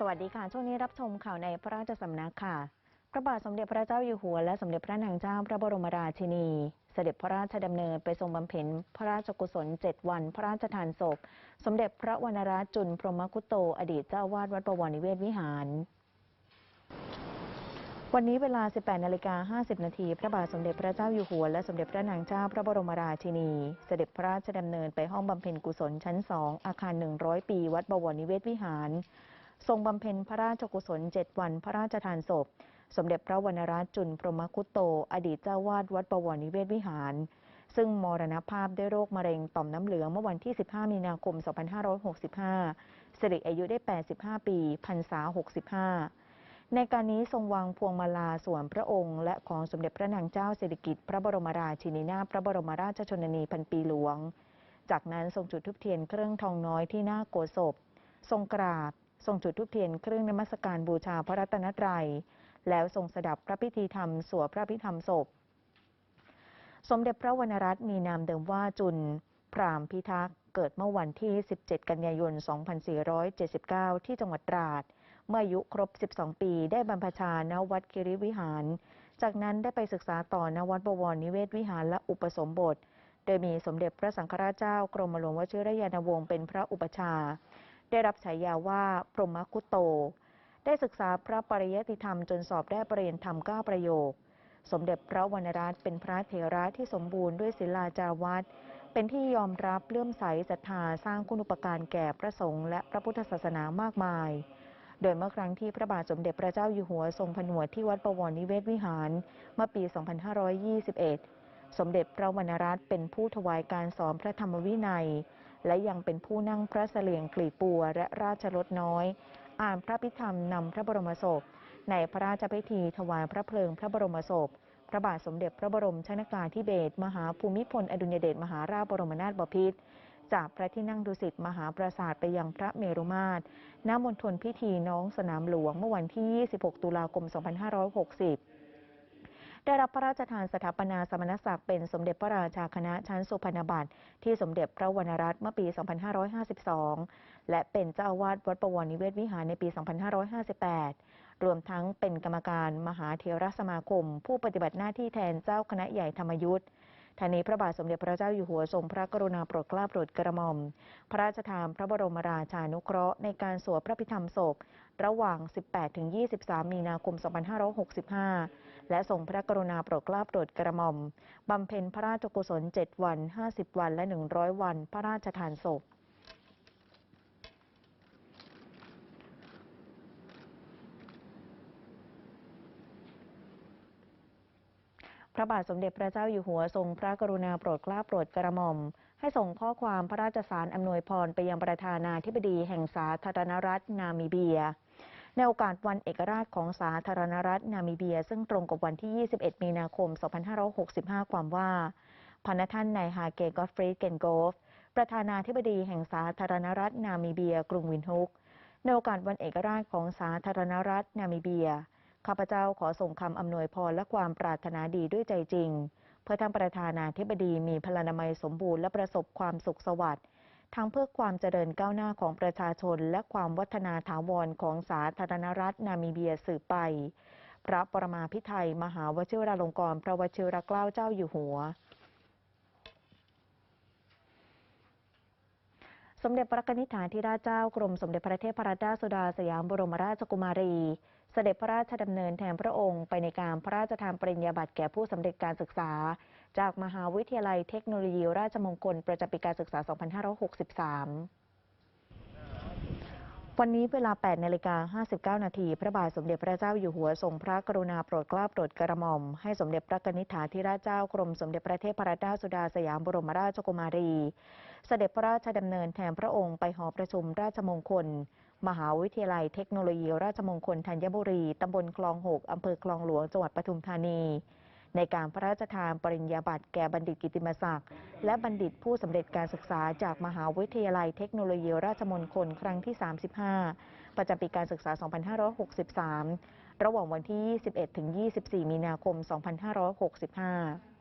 สวัสดีค่ะ ช่วงนี้รับชมข่าวในพระราชสำนักค่ะ พระบาทสมเด็จพระเจ้าอยู่หัวและสมเด็จพระนางเจ้าพระบรมราชินี เสด็จพระราชดำเนินไปทรงบำเพ็ญพระราชกุศล7วัน พระราชทานศพ สมเด็จพระวรรณรัตน์จุลพรหมคุโต อดีตเจ้าอาวาดวัดประวรนิเวศวิหารวันนี้เวลา 18 นาฬิกา 50 นาที พระบาทสมเด็จพระเจ้าอยู่หัว และสมเด็จพระนางเจ้าพระบรมราชินี เสด็จพระราชดำเนินไปห้องบำเพ็ญกุศลชั้น 2 อาคาร 100 ปี วัดบวรนิเวศวิหาร ทรงบำเพ็ญพระราชกุศล7วันพระราชทานศพ สมเด็จพระวรรณรัตน์จุลพรหมคุตโต อดีตเจ้าวาดวัดบวรนิเวศวิหาร ซึ่งมรณภาพด้วยโรคมะเร็งต่อมน้ำเหลืองเมื่อวันที่ 15 มีนาคม 2565 สิริอายุได้ 85 ปีพรรษา 65 ในการนี้ทรงวางพวงมาลาส่วนพระองค์ และของสมเด็จพระนางเจ้าสิริกิติ์พระบรมราชินีนาถพระบรมราชชนนีพันปีหลวง จากนั้นทรงจุดธูปเทียนเครื่องทองน้อยที่หน้าโกศพ ทรงกราบ ทรงจุดธูปเทียนเครื่องนมัสการบูชาพระรัตนตรัย แล้วทรงสดับพระพิธีธรรมสวดพระพิธรรมศพ สมเด็จพระวรรณรัตน์มีนามเดิมว่าจุน พรามพิทักษ์ เกิดเมื่อวันที่ 17 กันยายน 2479 ที่จังหวัดตราด เมื่ออายุครบ 12 ปีได้บรรพชาณวัดกิริวิหาร จากนั้นได้ไปศึกษาต่อณวัดบวรนิเวศวิหารและอุปสมบท โดยมีสมเด็จพระสังฆราชเจ้ากรมหลวงวชิรยานวงศ์เป็นพระอุปชา ได้รับฉายาว่าพรหมคุตโต ได้ศึกษาพระปริยติธรรมจนสอบได้ปรริญญธรรม 9 ประโยค สมเด็จพระวรรณรัตน์เป็นพระเถระที่สมบูรณ์ด้วยศิลาจาวัดเป็นที่ยอมรับเลื่อมใสศรัทธาสร้างคุณูปการแก่พระสงฆ์และพระพุทธศาสนามากมาย โดยเมื่อครั้งที่พระบาทสมเด็จพระเจ้าอยู่หัวทรงผนวดที่วัดประวรนิเวศวิหาร เมื่อปี 2521 สมเด็จพระวรรณรัตน์เป็นผู้ถวายการสอนพระธรรมวินัย และยังเป็นผู้นั่งพระเสลียงกลีบบัวและราชรถน้อย อ่านพระพิธรรมนำพระบรมศพ ในพระราชพิธีถวายพระเพลิงพระบรมศพ พระบาทสมเด็จพระบรมชนากาธิเบศรมหาภูมิพลอดุลยเดชมหาราชบรมนาถบพิตรจากพระที่นั่งดุสิตมหาปราสาทไปยังพระเมรุมาตรณมณฑลพิธีน้องสนามหลวงเมื่อวันที่ 26 ตุลาคม 2560 ได้รับพระราชทานสถาปนาสมณศักดิ์เป็นสมเด็จพระราชาคณะชั้นสุพรรณบัตรที่สมเด็จพระวรรณรัตน์เมื่อปี 2552 และเป็นเจ้าอาวาสวัดประวรนิเวศวิหารในปี 2558 รวมทั้งเป็นกรรมการมหาเทรสมาคม ผู้ปฏิบัติหน้าที่แทนเจ้าคณะใหญ่ธรรมยุทธ์ทางนี้พระบาทสมเด็จพระเจ้าอยู่หัวทรงพระกรุณาโปรดเกล้าโปรดกระหม่อม พระราชทานพระบรมราชานุเคราะห์ในการสวดพระพิธรรมศพ ระหว่าง 18-23 มีนาคม 2565 และทรงพระกรุณาโปรดเกล้าโปรดกระหม่อมบำเพ็ญพระราชกุศล 7 วัน 50 วันและ 100 วัน พระราชทานศพพระบาทสมเด็จพระเจ้าอยู่หัวทรงพระกรุณาโปรดเกล้าโปรดกระหม่อม ให้ส่งข้อความพระราชสารอำนวยพรไปยังประธานาธิบดีแห่งสาธารณรัฐนามิเบีย ในโอกาสวันเอกราชของสาธารณรัฐนามิเบีย ซึ่งตรงกับวันที่ 21 มีนาคม 2565 ความว่าพนท่านนายฮาเกกอฟฟรีดเกนโกฟ ประธานาธิบดีแห่งสาธารณรัฐนามิเบีย กรุงวินฮุก ในโอกาสวันเอกราชของสาธารณรัฐนามิเบีย ข้าพเจ้าขอส่งคำอำนวยพรและความปรารถนาดีด้วยใจจริง เพื่อท่านประธานาธิบดีมีพลานามัยสมบูรณ์และประสบความสุขสวัสดิ์ ทั้งเพื่อความเจริญก้าวหน้าของประชาชน และความวัฒนาถาวรของสาธารณรัฐนามิเบียสืบไป พระปรมาภิไธยมหาวชิราลงกรณ์พระวชิรเกล้าเจ้าอยู่หัวสมเด็จพระนิษฐานธิราชเจ้ากรมสมเด็จพระเทพรัตนราชสุดาสยามบรมราชกุมารี เสด็จพระราชดำเนินแทนพระองค์ไปในการพระราชทานปริญญาบัตรแก่ผู้สำเร็จการศึกษา จากมหาวิทยาลัยเทคโนโลยีราชมงคลประจำปีการศึกษา 2563วันนี้เวลา 8 นาฬิกา 59 นาที พระบาทสมเด็จพระเจ้าอยู่หัวทรงพระกรุณาโปรดเกล้าโปรดกระหม่อม ให้สมเด็จพระกนิษฐาธิราชเจ้ากรมสมเด็จพระเทพรัตนราชสุดาสยามบรมราชกุมารี เสด็จพระราชดำเนินแทนพระองค์ไปหอประชุมราชมงคล มหาวิทยาลัยเทคโนโลยีราชมงคลธัญบุรี ตำบลคลองหกอำเภอคลองหลวง จังหวัดปทุมธานี ในการพระราชทานปริญญาบัตรแก่บัณฑิตกิติมศักดิ์ และบัณฑิตผู้สำเร็จการศึกษาจากมหาวิทยาลัยเทคโนโลยีราชมงคลครั้งที่ 35 ประจำปีการศึกษา 2563 ระหว่างวันที่ 21 ถึง 24 มีนาคม 2565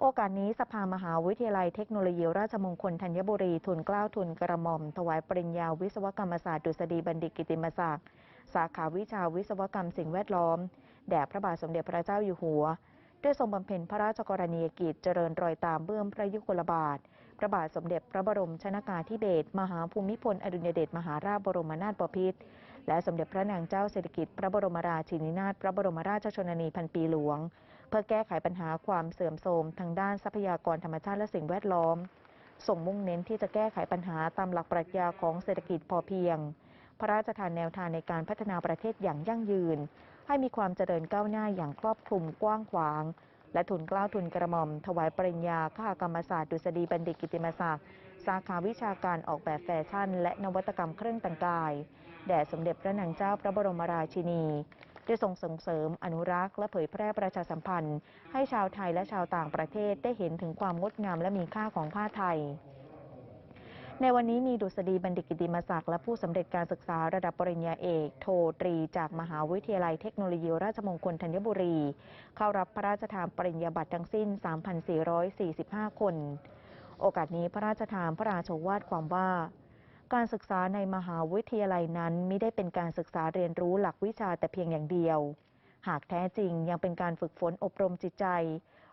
โอกาสนี้สภามหาวิทยาลัยเทคโนโลยีราชมงคลธัญบุรีทุนกล้าวทุนกระหม่อม ถวายปริญญาวิศวกรรมศาสตร์ดุษฎีบัณฑิตกิติมศักดิ์สาขาวิชาวิศวกรรมสิ่งแวดล้อม แด่พระบาทสมเด็จพระเจ้าอยู่หัวได้ทรงบำเพ็ญพระราชกรณียกิจเจริญรอยตามเบื้องพระยุคลบาท พระบาทสมเด็จพระบรมชนากาธิเบศรมหาภูมิพลอดุลยเดชมหาราชบรมนาถบพิตรและสมเด็จพระนางเจ้าสิริกิติ์พระบรมราชินีนาถพระบรมราชชนนีพันปีหลวง เพื่อแก้ไขปัญหาความเสื่อมโทรมทางด้านทรัพยากรธรรมชาติและสิ่งแวดล้อม ส่งมุ่งเน้นที่จะแก้ไขปัญหาตามหลักปรัชญาของเศรษฐกิจพอเพียง พระราชทานแนวทางในการพัฒนาประเทศอย่างยั่งยืน ให้มีความเจริญก้าวหน้าอย่างครอบคลุมกว้างขวาง และทุนกล้าทุนกระหม่อม ถวายปริญญาข้ากรรมศาสตร์ดุษฎีบัณฑิตกิติมศักดิ์สาขาวิชาการออกแบบแฟชั่น และนวัตกรรมเครื่องแต่งกาย แด่สมเด็จพระนางเจ้าพระบรมราชินี ได้ทรงส่งเสริมอนุรักษ์และเผยแพร่ประชาสัมพันธ์ ให้ชาวไทยและชาวต่างประเทศได้เห็นถึงความงดงามและมีค่าของผ้าไทย ในวันนี้มีดุษฎีบัณฑิตกิติมศักดิ์และผู้สำเร็จการศึกษาระดับปริญญาเอก โทตรี จากมหาวิทยาลัยเทคโนโลยีราชมงคลธัญบุรี เข้ารับพระราชทานปริญญาบัตรทั้งสิ้น 3,445 คน โอกาสนี้พระราชทานพระราชโอวาทความว่า การศึกษาในมหาวิทยาลัยนั้นไม่ได้เป็นการศึกษาเรียนรู้หลักวิชาแต่เพียงอย่างเดียว หากแท้จริงยังเป็นการฝึกฝนอบรมจิตใจ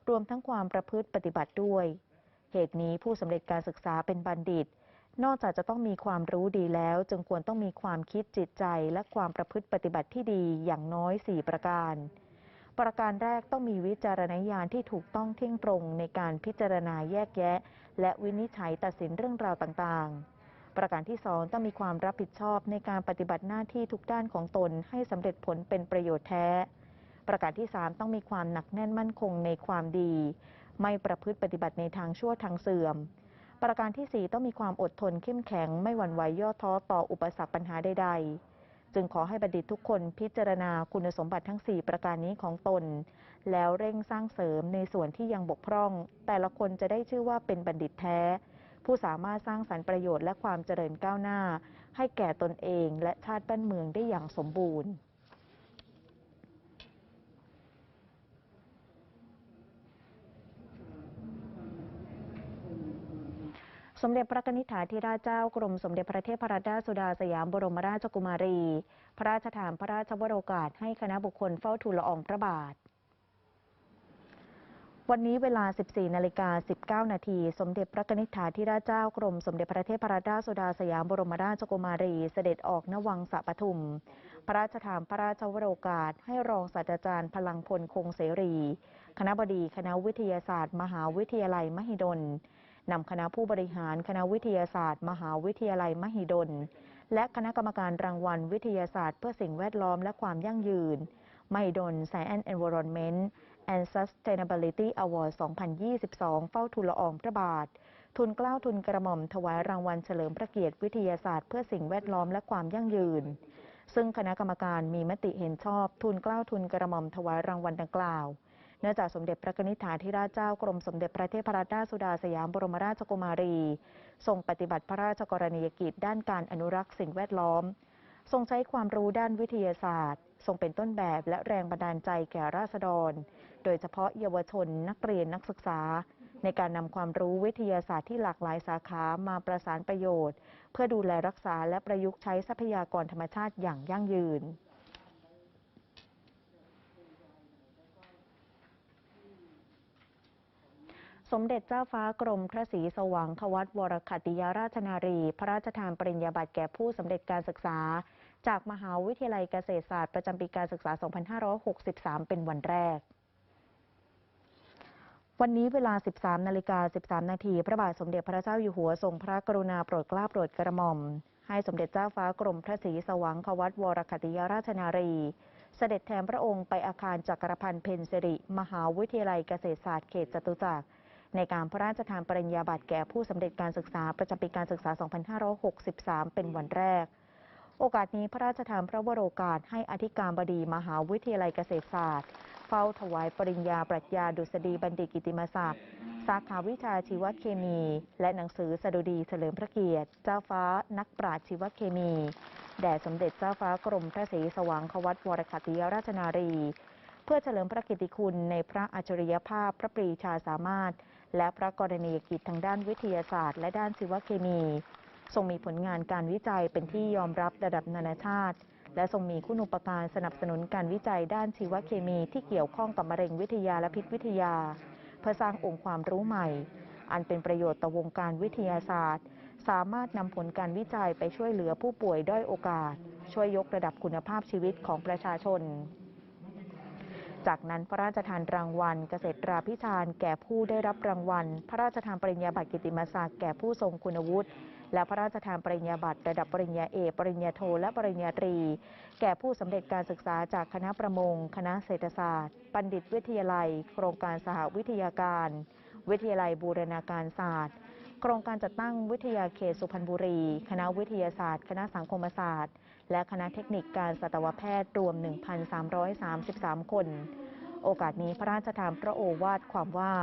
รวมทั้งความประพฤติปฏิบัติด้วย เหตุนี้ผู้สำเร็จการศึกษาเป็นบัณฑิต นอกจากจะต้องมีความรู้ดีแล้ว จึงควรต้องมีความคิดจิตใจและความประพฤติปฏิบัติที่ดีอย่างน้อย 4 ประการ ประการแรกต้องมีวิจารณญาณที่ถูกต้องเที่ยงตรงในการพิจารณาแยกแยะ และวินิจฉัยตัดสินเรื่องราวต่างๆ ประการที่สองต้องมีความรับผิดชอบในการปฏิบัติหน้าที่ทุกด้านของตนให้สำเร็จผลเป็นประโยชน์แท้ ประการที่สามต้องมีความหนักแน่นมั่นคงในความดี ไม่ประพฤติปฏิบัติในทางชั่วทางเสื่อม ประการที่ 4 ต้องมีความอดทนเข้มแข็งไม่หวั่นไหวย่อท้อต่ออุปสรรคปัญหาใด ๆจึงขอให้บัณฑิตทุกคนพิจารณาคุณสมบัติทั้ง 4 ประการนี้ของตน แล้วเร่งสร้างเสริมในส่วนที่ยังบกพร่อง แต่ละคนจะได้ชื่อว่าเป็นบัณฑิตแท้ ผู้สามารถสร้างสรรค์ประโยชน์และความเจริญก้าวหน้า ให้แก่ตนเองและชาติบ้านเมืองได้อย่างสมบูรณ์สมเด็จพระนิธิถาธิราชเจ้ากรมสมเด็จพระเทพรัตนราชสุดาสยามบรมราชกุมารี พระราชทานพระราชวโรกาสให้คณะบุคคลเฝ้าทูลละอองพระบาท วันนี้เวลา 14 นาฬิกา 19 นาที สมเด็จพระนิธิถาธิราชเจ้ากรม สมเด็จพระเทพรัตนราชสุดาสยามบรมราชกุมารี เสด็จออกนวังสะปทุม พระราชทานพระราชวโรกาส ให้รองศาสตราจารย์พลังพลคงเสรี คณะบดีคณะวิทยาศาสตร์ มหาวิทยาลัยมหิดลนำคณะผู้บริหารคณะวิทยาศาสตร์ มหาวิทยาลัยมหิดล และคณะกรรมการรางวัลวิทยาศาสตร์ เพื่อสิ่งแวดล้อมและความยั่งยืนมหิดล Science Environment and Sustainability Award 2022 เฝ้าทูลละอองพระบาท ทุนเกล้าทุนกระหม่อมถวายรางวัลเฉลิมพระเกียรติวิทยาศาสตร์เพื่อสิ่งแวดล้อมและความยั่งยืน ซึ่งคณะกรรมการมีมติเห็นชอบ ทุนเกล้าทุนกระหม่อมถวายรางวัลดังกล่าว เนื่องจากสมเด็จพระนิธิถาธิราชเจ้ากรมสมเด็จพระเทพรัตนราชสุดาสยามบรมราชกุมารี ทรงปฏิบัติพระราชกรณียกิจด้านการอนุรักษ์สิ่งแวดล้อม ทรงใช้ความรู้ด้านวิทยาศาสตร์ ทรงเป็นต้นแบบและแรงบันดาลใจแก่ราษฎร โดยเฉพาะเยาวชนนักเรียนนักศึกษา ในการนำความรู้วิทยาศาสตร์ที่หลากหลายสาขามาประสานประโยชน์ เพื่อดูแลรักษาและประยุกต์ใช้ทรัพยากรธรรมชาติอย่างยั่งยืนสมเด็จเจ้าฟ้ากรมพระศรีสว่างควัตวรคัตติยาราชนารี พระราชทานปริญญาบัตรแก่ผู้สำเร็จการศึกษา จากมหาวิทยาลัยเกษตรศาสตร์ประจำปีการศึกษา 2563 เป็นวันแรก วันนี้เวลา 13 นาฬิกา 13 นาที พระบาทสมเด็จพระเจ้าอยู่หัวทรงพระกรุณาโปรดเกล้าโปรดกระหม่อม ให้สมเด็จเจ้าฟ้ากรมพระศรีสว่างควัตวรคัตติยราชนารี เสด็จแทนพระองค์ไปอาคารจักรพันธ์เพนสิริ มหาวิทยาลัยเกษตรศาสตร์เขตจตุจักร ในการพระราชทานปริญญาบัตรแก่ผู้สำเร็จการศึกษาประจำปีการศึกษา 2563 เป็นวันแรก โอกาสนี้พระราชทานพระวโรกาสให้อธิการบดีมหาวิทยาลัยเกษตรศาสตร์ เฝ้าถวายปริญญาปรัชญาดุษฎีบัณฑิตกิติมศักดิ์สาขาวิชาชีวเคมี และหนังสือสดุดีเฉลิมพระเกียรติ เจ้าฟ้านักปราชญ์ชีวเคมี แด่สมเด็จเจ้าฟ้ากรมพระศรีสว่างควัตวรคตติยราชนารี เพื่อเฉลิมพระกิตติคุณในพระอัจฉริยภาพพระปรีชาสามารถ และพระกรณียกิจทางด้านวิทยาศาสตร์ และด้านชีวเคมีทรงมีผลงานการวิจัยเป็นที่ยอมรับระดับนานาชาติ และทรงมีคุณูปการสนับสนุนการวิจัยด้านชีวเคมีที่เกี่ยวข้องกับมะเร็งวิทยาและพิษวิทยา เพื่อสร้างองค์ความรู้ใหม่ อันเป็นประโยชน์ต่อวงการวิทยาศาสตร์ สามารถนำผลการวิจัยไปช่วยเหลือผู้ป่วยด้อยโอกาส ช่วยยกระดับคุณภาพชีวิตของประชาชน จากนั้นพระราชทานรางวัล เกษตราพิชาญแก่ผู้ได้รับรางวัล พระราชทานปริญญาบัตรกิตติมศักดิ์แก่ผู้ทรงคุณวุฒิและพระราชทานปริญญาบัตรระดับปริญญาเอกปริญญาโทและปริญญาตรี แก่ผู้สำเร็จการศึกษาจากคณะประมง คณะเศรษฐศาสตร์ บัณฑิตวิทยาลัย โครงการสหวิทยาการ วิทยาลัยบูรณาการศาสตร์โครงการจัดตั้งวิทยาเขตสุพรรณบุรี คณะวิทยาศาสตร์ คณะสังคมศาสตร์ และคณะเทคนิคการสัตวแพทย์รวม 1,333 คน โอกาสนี้พระราชทานพระโอวาทความว่า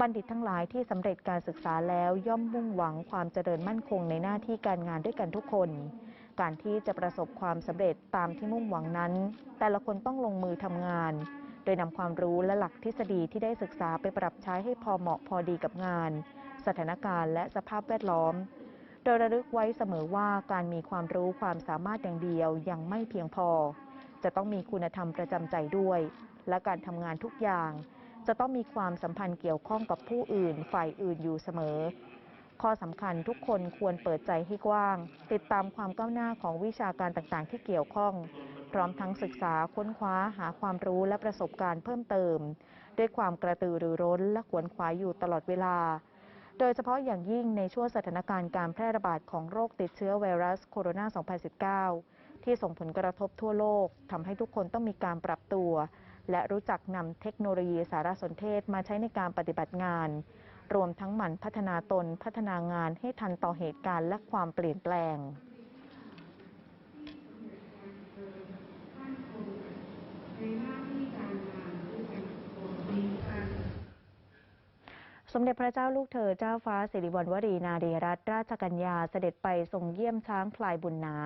บัณฑิตทั้งหลายที่สำเร็จการศึกษาแล้วย่อมมุ่งหวังความเจริญมั่นคงในหน้าที่การงานด้วยกันทุกคน การที่จะประสบความสำเร็จตามที่มุ่งหวังนั้น แต่ละคนต้องลงมือทำงาน โดยนำความรู้และหลักทฤษฎีที่ได้ศึกษาไปปรับใช้ให้พอเหมาะพอดีกับงาน สถานการณ์และสภาพแวดล้อม โดยระลึกไว้เสมอว่าการมีความรู้ความสามารถอย่างเดียวยังไม่เพียงพอ จะต้องมีคุณธรรมประจำใจด้วย และการทำงานทุกอย่าง จะต้องมีความสัมพันธ์เกี่ยวข้องกับผู้อื่น ฝ่ายอื่นอยู่เสมอ ข้อสำคัญทุกคนควรเปิดใจให้กว้าง ติดตามความก้าวหน้าของวิชาการต่างๆ ที่เกี่ยวข้อง พร้อมทั้งศึกษาค้นคว้าหาความรู้และประสบการณ์เพิ่มเติม ด้วยความกระตือรือร้นและขวนขวายอยู่ตลอดเวลา โดยเฉพาะอย่างยิ่งในช่วงสถานการณ์การแพร่ระบาดของโรคติดเชื้อไวรัสโคโรนา 2019 ที่ส่งผลกระทบทั่วโลกทำให้ทุกคนต้องมีการปรับตัว และรู้จักนำเทคโนโลยีสารสนเทศมาใช้ในการปฏิบัติงาน รวมทั้งหมั่นพัฒนาตนพัฒนางานให้ทันต่อเหตุการณ์และความเปลี่ยนแปลง สมเด็จพระเจ้าลูกเธอเจ้าฟ้าสิริวัณวรีนารีรัตนราชกัญญาเสด็จไปทรงเยี่ยมช้างพลายบุญนา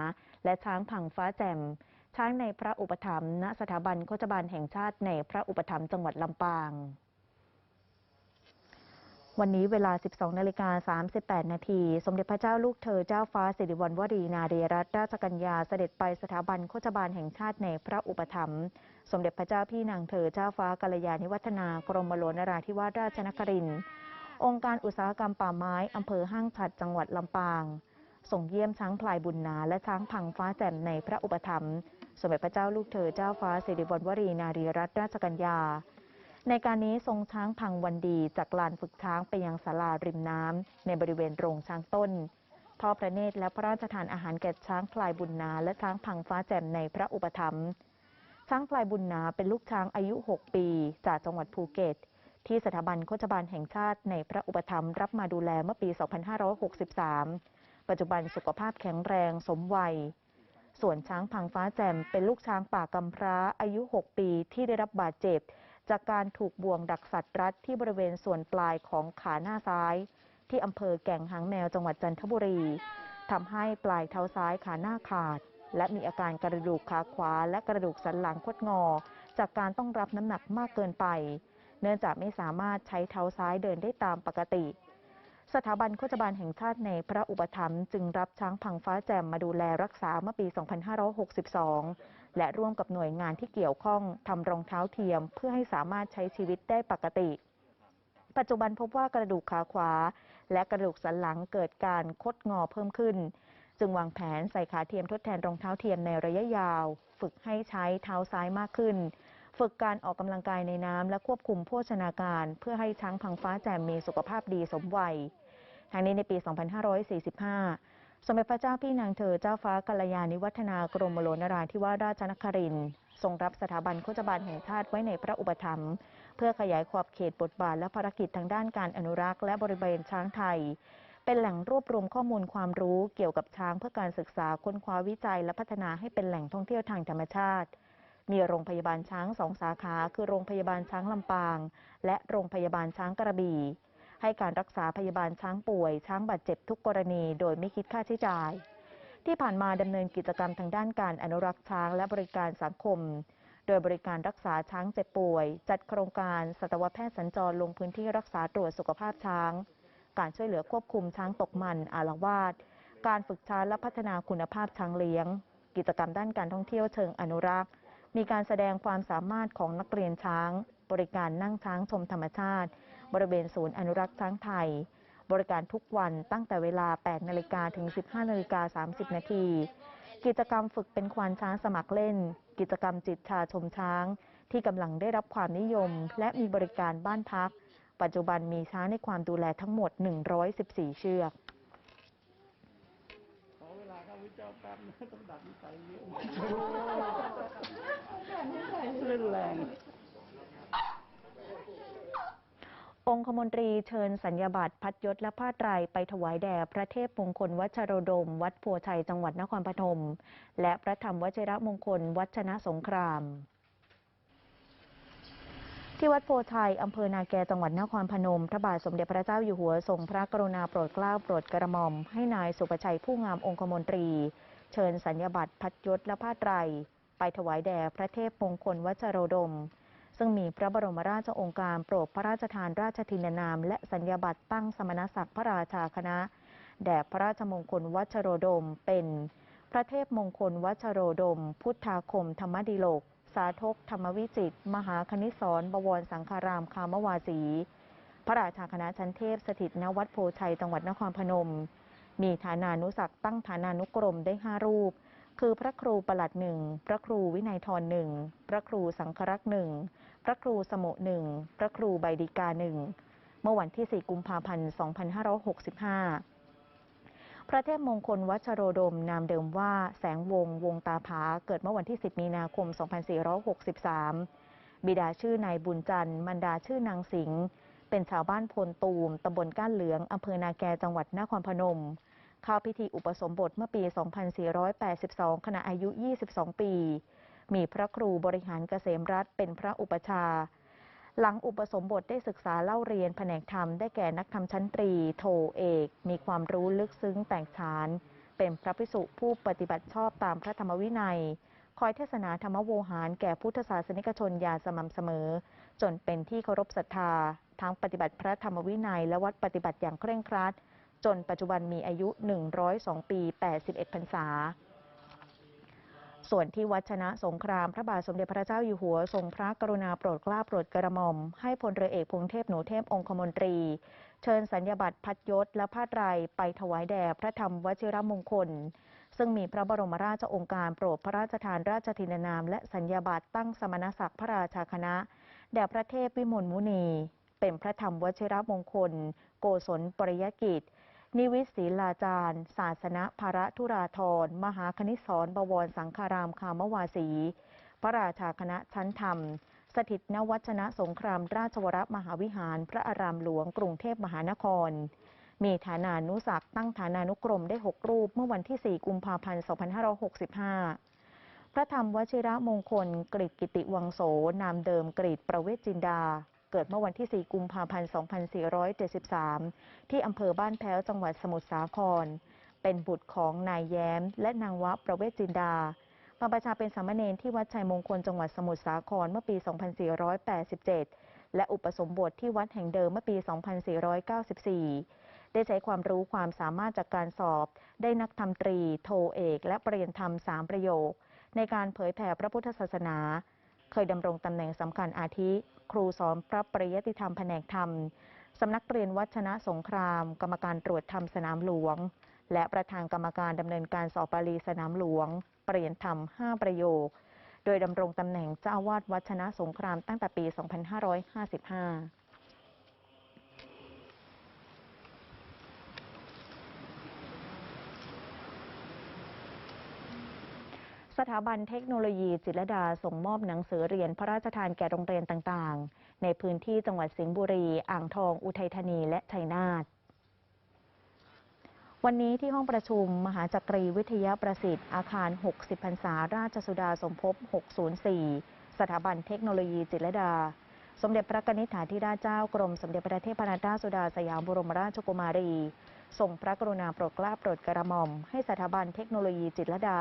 และช้างผังฟ้าแจ่ม ช้างในพระอุปถัมภ์ณสถาบันโฆษบาลแห่งชาติในพระอุปถัมภ์จังหวัดลำปาง วันนี้เวลา 12 นาฬิกา 38 นาที สมเด็จพระเจ้าลูกเธอเจ้าฟ้าสิริวัณวรีนารีรัตนราชกัญญาเสด็จไปสถาบันโฆษบาลแห่งชาติในพระอุปถัมภ์ สมเด็จพระเจ้าพี่นางเธอเจ้าฟ้ากัลยาณิวัฒนากรมหลวงนราธิวาสราชนครินทร์องค์การอุตสาหกรรมป่าไม้ อำเภอห้างฉัดจังหวัดลำปาง ส่งเยี่ยมช้างพลายบุญนา และช้างพังฟ้าแจ่มในพระอุปถัมภ์สมเด็จพระเจ้าลูกเธอเจ้าฟ้าสิริวัณวรีนารีรัตนราชกัญญา ในการนี้ทรงช้างพังวันดีจากลานฝึกช้างไปยังศาลาริมน้ำในบริเวณโรงช้างต้นทอดพระเนตรและพระราชทานอาหารแก่ช้างพลายบุญนา และช้างพังฟ้าแจ่มในพระอุปถัมภ์ ช้างพลายบุญนาเป็นลูกช้างอายุ 6 ปี จากจังหวัดภูเก็ต ที่สถาบันโฆษบาลแห่งชาติในพระอุปถัมภ์รับมาดูแลเมื่อปี 2563 ปัจจุบันสุขภาพแข็งแรงสมวัย ส่วนช้างพังฟ้าแจ่มเป็นลูกช้างป่ากำพร้าอายุ 6 ปีที่ได้รับบาดเจ็บ จากการถูกบ่วงดักสัตว์รัดที่บริเวณส่วนปลายของขาหน้าซ้าย ที่อำเภอแก่งหางแมวจังหวัดจันทบุรีทำให้ปลายเท้าซ้ายขาหน้าขาด และมีอาการกระดูกขาขวาและกระดูกสันหลังคดงอ จากการต้องรับน้ำหนักมากเกินไป เนื่องจากไม่สามารถใช้เท้าซ้ายเดินได้ตามปกติ สถาบันโฆษบาลแห่งชาติในพระอุปถัมภ์จึงรับช้างพังฟ้าแจ่มมาดูแลรักษาเมื่อปี 2562 และร่วมกับหน่วยงานที่เกี่ยวข้องทำรองเท้าเทียม เพื่อให้สามารถใช้ชีวิตได้ปกติ ปัจจุบันพบว่ากระดูกขาขวา และกระดูกสันหลังเกิดการคดงอเพิ่มขึ้น จึงวางแผนใส่ขาเทียมทดแทนรองเท้าเทียมในระยะยาว ฝึกให้ใช้เท้าซ้ายมากขึ้น ฝึกการออกกำลังกายในน้ำและควบคุมโภชนาการ เพื่อให้ช้างพังฟ้าแจ่มมีสุขภาพดีสมวัยทางนี้ในปี 2545 สมเด็จพระเจ้าพี่นางเธอเจ้าฟ้ากัลยาณิวัฒนากรมหลวงนราธิวาสราชนครินทร์ทรงรับสถาบันโฆษบาลแห่งชาติไว้ในพระอุปถัมภ์เพื่อขยายขอบเขตบทบาทและภารกิจทางด้านการอนุรักษ์และบริเวณช้างไทย เป็นแหล่งรวบรวมข้อมูลความรู้เกี่ยวกับช้างเพื่อการศึกษาค้นคว้าวิจัยและพัฒนาให้เป็นแหล่งท่องเที่ยวทางธรรมชาติ มีโรงพยาบาลช้างสองสาขา คือโรงพยาบาลช้างลำปาง และโรงพยาบาลช้างกระบี่ ให้การรักษาพยาบาลช้างป่วย ช้างบาดเจ็บทุกกรณีโดยไม่คิดค่าใช้จ่าย ที่ผ่านมาดำเนินกิจกรรมทางด้านการอนุรักษ์ช้างและบริการสังคมโดยบริการรักษาช้างเจ็บป่วย จัดโครงการสัตวแพทย์สัญจรลงพื้นที่รักษาตรวจสุขภาพช้าง การช่วยเหลือควบคุมช้างตกมันอาละวาดการฝึกช้างและพัฒนาคุณภาพช้างเลี้ยง กิจกรรมด้านการท่องเที่ยวเชิงอนุรักษ์ มีการแสดงความสามารถของนักเรียนช้าง บริการนั่งช้างชมธรรมชาติ บริเวณศูนย์อนุรักษ์ช้างไทย บริการทุกวันตั้งแต่เวลา 8 นาฬิกาถึง 15 นาฬิกา 30 นาที กิจกรรมฝึกเป็นควานช้างสมัครเล่น กิจกรรมจิตชาชมช้าง ที่กำลังได้รับความนิยม และมีบริการบ้านพัก ปัจจุบันมีช้างในความดูแลทั้งหมด 114 เชือกขอเวลาข้าพุทธเจ้าแป๊บนะต้องดัดนิสัยเยอะเล่นแรงองคมนตรีเชิญสัญญาบัตรพัดยศและผ้าไตรไปถวายแด่พระเทพมงคลวัชโรดม วัดโพชัยจังหวัดนครปฐมและพระธรรมวชิระมงคลวัชนะสงคราม ที่วัดโพชัยอำเภอนาแกจังหวัดนครพนมพระบาทสมเด็จพระเจ้าอยู่หัวทรงพระกรุณาโปรดเกล้าโปรดกระหม่อม ให้นายสุประชัยผู้งามองคมนตรี เชิญสัญญาบัตรพัดยศและผ้าไตร ไปถวายแด่พระเทพมงคลวัชโรดม ซึ่งมีพระบรมราชองค์การโปรดพระราชทานราชทินานาม และสัญญาบัตรตั้งสมณศักดิ์พระราชาคณะ แด่พระราชมงคลวัชโรดมเป็น พระเทพมงคลวัชโรดม พุทธาคมธรรมดิโลก สาธกธรรมวิจิต มหาคณิสรบวรสังฆารามคามวาสี พระราชาคณะชั้นเทพสถิตณวัดโพชัยจังหวัดนครพนม มีฐานานุศักตั้งฐานานุกรมได้ห้ารูป คือพระครูประหลัดหนึ่งพระครูวินัยทรหนึ่งพระครูสังครักษ์หนึ่งพระครูสมุหนึ่งพระครูใบดิกาหนึ่งเมื่อวันที่ 4 กุมภาพันธ์ 2565 พระเทพมงคลวัชโรดม นามเดิมว่าแสงวง วงตาผา เกิดเมื่อวันที่ 10 มีนาคม 2463 บิดาชื่อนายบุญจันทร์มันดาชื่อนางสิงห์ เป็นชาวบ้านพลตูม ตำบลก้านเหลือง อำเภอนาแกจังหวัดนครพนม เข้าพิธีอุปสมบทเมื่อปี 2482 ขณะอายุ 22 ปี มีพระครูบริหารเกษมรัฐเป็นพระอุปชา หลังอุปสมบทได้ศึกษาเล่าเรียนแผนกธรรมได้แก่นักธรรมชั้นตรี โทเอก มีความรู้ลึกซึ้งแตกฉาน เป็นพระภิกษุผู้ปฏิบัติชอบตามพระธรรมวินัย คอยเทศนาธรรมโวหารแก่พุทธศาสนิกชนอย่างสม่ำเสมอ จนเป็นที่เคารพศรัทธา ทั้งปฏิบัติพระธรรมวินัย และวัดปฏิบัติอย่างเคร่งครัด จนปัจจุบันมีอายุ 102 ปี 81 พรรษา ส่วนที่วัดชนะสงครามพระบาทสมเด็จพระเจ้าอยู่หัวทรงพระกรุณาโปรดเกล้าโปรดกระหม่อม ให้พลเรือเอกพงเทพหนูเทพองคมนตรี เชิญสัญญาบัตรพัดยศและผ้าไตรไปถวายแด่พระธรรมวชิรมงคล ซึ่งมีพระบรมราชองค์การโปรดพระราชทานราชทินานาม และสัญญาบัตรตั้งสมณศักดิ์พระราชาคณะ แด่พระเทพวิมลมุนี เป็นพระธรรมวชิรมงคล โกศลปริยกิจ นิวิตศีลาจารย์ ศาสนภระธุราธร มหาคณิสรบวรสังฆารามคามวาสี พระราชาคณะชั้นธรรม สถิตณวัชนะสงครามราชวรมหาวิหาร พระอารามหลวงกรุงเทพมหานคร มีฐานานุศักตั้งฐานานุกรมได้ 6 รูปเมื่อวันที่ 4 กุมภาพันธ์ 2565 พระธรรมวชิระมงคลกริตกิติวังโสนามเดิมกริตประเวศจินดา กิดเมื่อวันที่ 4 กุมภาพันธ์ 2473 ที่อำเภอบ้านแพ้วจังหวัดสมุทรสาคร เป็นบุตรของนายแย้ม และนางวะประเวศจินดามาประชาเป็นสามเณรที่วัดชัยมงคลจังหวัดสมุทรสาครเมื่อปี 2487 และอุปสมบทที่วัดแห่งเดิมเมื่อปี 2494 ได้ใช้ความรู้ความสามารถจากการสอบ ได้นักธรรมตรี โทเอก และปริญญธรรม3ประโยค ในการเผยแผ่พระพุทธศาสนา เคยดำรงตำแหน่งสำคัญอาทิ ครูสอนพระปริยติธรรมแผนกธรรมสำนักเรียนวัชนะสงคราม กรรมการตรวจธรรมสนามหลวง และประธานกรรมการดำเนินการสอบบาลีสนามหลวง เปลี่ยนธรรม 5 ประโยค โดยดำรงตำแหน่งเจ้าอาวาดวัชนะสงครามตั้งแต่ปี 2555 สถาบันเทคโนโลยีจิตรดาส่งมอบหนังสือเรียนพระราชทานแก่โรงเรียนต่างๆ ในพื้นที่จังหวัดสิงห์บุรี อ่างทอง อุทัยธานี และชัยนาท วันนี้ที่ห้องประชุมมหาจักรีวิทยาประสิทธิ์ อาคาร 60 พรรษาราชสุดาสมภพ 604 สถาบันเทคโนโลยีจิตรดา สมเด็จพระกนิษฐาธิราชเจ้ากรม สมเด็จพระเทพรัตนราชสุดาสยามบรมราชกุมารีทรงพระกรุณาโปรดเกล้าโปรดกระหม่อมให้สถาบันเทคโนโลยีจิตรดา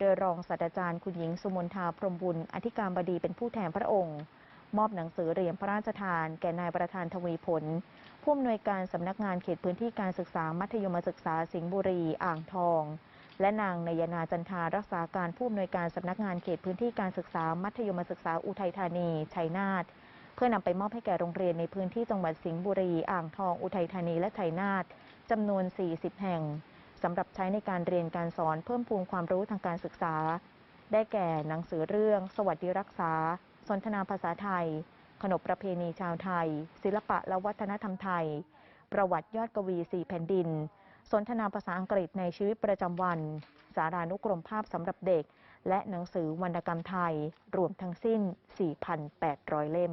โดยรองศาสตราจารย์คุณหญิงสุมนทาพรหมบุญ อธิการบดีเป็นผู้แทนพระองค์ มอบหนังสือเรียนพระราชทาน แก่นายประธานทวีผล ผู้อำนวยการสำนักงานเขตพื้นที่การศึกษามัธยมศึกษาสิงห์บุรี อ่างทอง และนางนยนาจันทารักษาการผู้อำนวยการสำนักงานเขตพื้นที่การศึกษามัธยมศึกษาอุทัยธานี ชัยนาทเพื่อนำไปมอบให้แก่โรงเรียนในพื้นที่จังหวัดสิงห์บุรี อ่างทอง อุทัยธานีและชัยนาทจำนวน 40 แห่ง สำหรับใช้ในการเรียนการสอนเพิ่มพูนความรู้ทางการศึกษา ได้แก่หนังสือเรื่อง สวัสดีรักษา สนทนาภาษาไทย ขนบประเพณีชาวไทย ศิลปะและวัฒนธรรมไทย ประวัติยอดกวีสี่แผ่นดิน สนทนาภาษาอังกฤษในชีวิตประจำวัน สารานุกรมภาพสำหรับเด็ก และหนังสือวรรณกรรมไทย รวมทั้งสิ้น 4,800 เล่ม